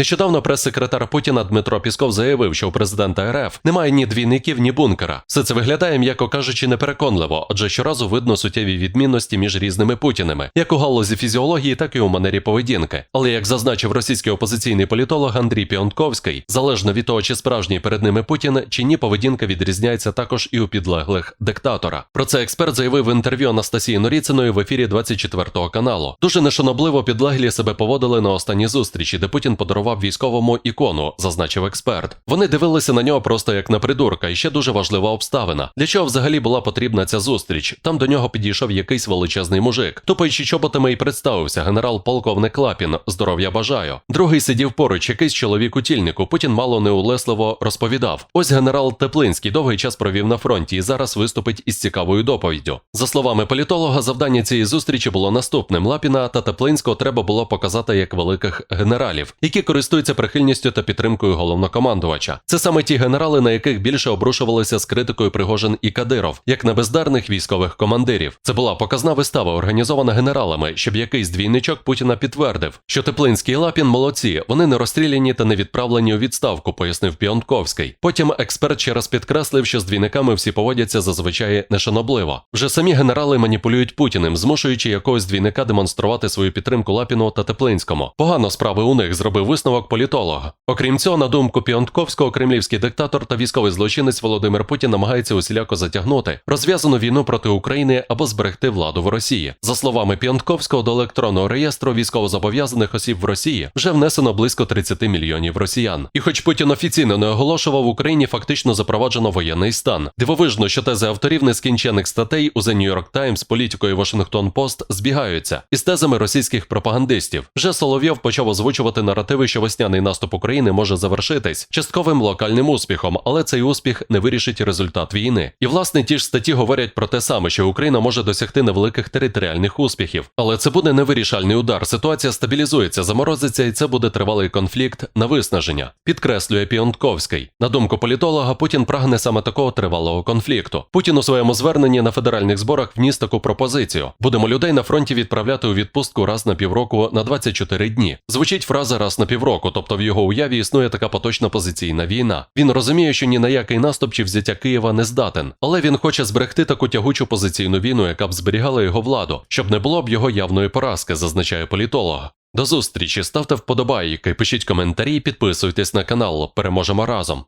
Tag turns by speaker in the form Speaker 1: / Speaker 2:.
Speaker 1: Нещодавно прес-секретар Путіна Дмитро Пісков заявив, що у президента РФ немає ні двійників, ні бункера. Все це виглядає, м'яко кажучи, непереконливо, адже щоразу видно суттєві відмінності між різними путінами, як у галузі фізіології, так і у манері поведінки. Але як зазначив російський опозиційний політолог Андрій Піонтковський, залежно від того, чи справжній перед ними Путін, чи ні, поведінка відрізняється також і у підлеглих диктатора. Про це експерт заявив в інтерв'ю Анастасії Норіциної в ефірі 24 каналу. Дуже нешанобливо підлеглі себе поводили на останній зустрічі, де Путін подарував військовому ікону, зазначив експерт. Вони дивилися на нього просто як на придурка, і ще дуже важлива обставина. Для чого взагалі була потрібна ця зустріч? Там до нього підійшов якийсь величезний мужик. Тупаючи чоботами і представився генерал-полковник Лапін. Здоров'я бажаю. Другий сидів поруч, якийсь чоловік у тільнику. Путін мало неулесливо розповідав. Ось генерал Теплинський довгий час провів на фронті і зараз виступить із цікавою доповіддю. За словами політолога, завдання цієї зустрічі було наступним: Лапіна та Теплинського треба було показати як великих генералів, які користуються прихильністю та підтримкою головнокомандувача. Це саме ті генерали, на яких більше обрушувалися з критикою Пригожин і Кадиров, як на бездарних військових командирів. Це була показна вистава, організована генералами, щоб якийсь двійничок Путіна підтвердив, що Теплинський і Лапін молодці, вони не розстріляні та не відправлені у відставку, пояснив Піонтковський. Потім експерт ще раз підкреслив, що з двійниками всі поводяться зазвичай нешанобливо. Вже самі генерали маніпулюють Путіним, змушуючи якогось двійника демонструвати свою підтримку Лапіну та Теплинському. Погано справи у них зробив висновок політолог. Окрім цього, на думку Піонтковського, кремлівський диктатор та військовий злочинець Володимир Путін намагається усіляко затягнути розв'язану війну проти України або зберегти владу в Росії. За словами Піонтковського, до електронного реєстру військовозобов'язаних осіб в Росії вже внесено близько 30 мільйонів росіян. І хоч Путін офіційно не оголошував, в Україні фактично запроваджено воєнний стан. Дивовижно, що тези авторів нескінчених статей у The New York Times, політикою Washington Post збігаються із тезами російських пропагандистів. Вже Соловйов почав озвучувати наративи, що весняний наступ України може завершитись частковим локальним успіхом, але цей успіх не вирішить результат війни. І власне ті ж статті говорять про те саме, що Україна може досягти невеликих територіальних успіхів, але це буде невирішальний удар. Ситуація стабілізується, заморозиться, і це буде тривалий конфлікт на виснаження. Підкреслює Піонтковський. На думку політолога, Путін прагне саме такого тривалого конфлікту. Путін у своєму зверненні на федеральних зборах вніс таку пропозицію: будемо людей на фронті відправляти у відпустку раз на півроку на 24 дні. Звучить фраза раз на півроку, тобто в його уяві існує така поточна позиційна війна. Він розуміє, що ні на який наступ чи взяття Києва не здатен, але він хоче зберегти таку тягучу позиційну війну, яка б зберігала його владу, щоб не було б його явної поразки, зазначає політолог. До зустрічі, ставте вподобайки, пишіть коментарі, підписуйтесь на канал. Переможемо разом.